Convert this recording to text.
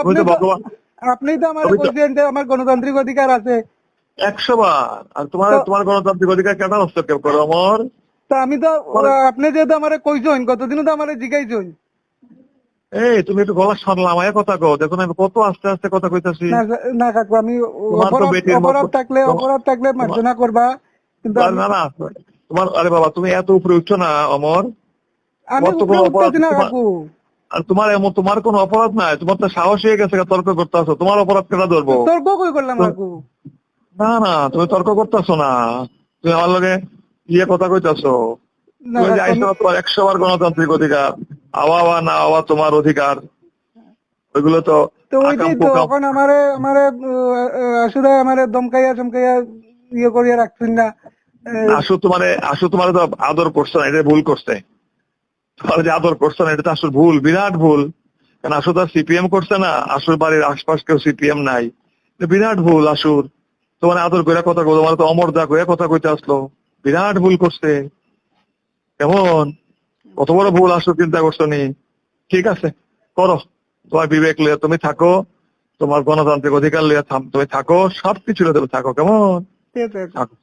আপনি আপনি তো আমার বলছেন যে আমার গণতান্ত্রিক অধিকার আছে। একশো বার। আর তোমার তোমার গণতান্ত্রিক অধিকার কেন হস্তক্ষেপ করো আমার তা আমি তো। আপনি যেহেতু আমার কইছেন কতদিনও তো আমার জিগাইছেন এই তুমি একটু গলা শুনলাম এ কথা কো দেখো আমি কত আস্তে আস্তে কথা কইতাছি। না কাকু আমি অপরাধ থাকলে অপরাধ থাকলে মার্জনা করবা কিন্তু না না তোমার আরে বাবা তুমি এত উপরে উঠছো না অমর। আমি উপরে উঠতেছি না কাকু। তোমার এমন তোমার কোনো অপরাধ নাই। তোমার তো সাহস হয়ে গেছে তর্ক করতেছো। তোমার অপরাধ কেন ধরবো? তর্ক কই করলাম না না তুমি তর্ক করতেছো না। তুমি আমার লগে ইয়ে কথা কইতাছো। তুমি যে কাকু, আইসো আমি- তোমার একশো বার গণতান্ত্রিক অধিকার। আওয়া আওয়া না আওয়া তোমার অধিকার। ওইগুলো তো তো আকাম তো কুকাম। আমারে আমারে আসলে আমারে দমকাইয়া চমকাইয়া ইয়ে করিয়া রাখছেন না আসু তোমারে আসু তোমারে তো আদর করছে না এটা ভুল করছে। তোমার যে আদর করছে না এটা তো আসলে ভুল বিরাট ভুল। কারণ আসু তো সিপিএম করছে না? আসুর বাড়ির আশপাশ কেউ সিপিএম নাই। বিরাট ভুল আসুর তোমার আদর করে কথা কো তোমার তো অমর দা করে কথা কইতে আসলো। বিরাট ভুল করছে। কেমন? কত বড় ভুল আসুর চিন্তা করছ নি? ঠিক আছে করো। তোমার বিবেক লিয়ে তুমি থাকো। তোমার গণতান্ত্রিক অধিকার লিয়ে তুমি থাকো। সবকিছু তুমি থাকো। কেমন? ঠিক থাকো।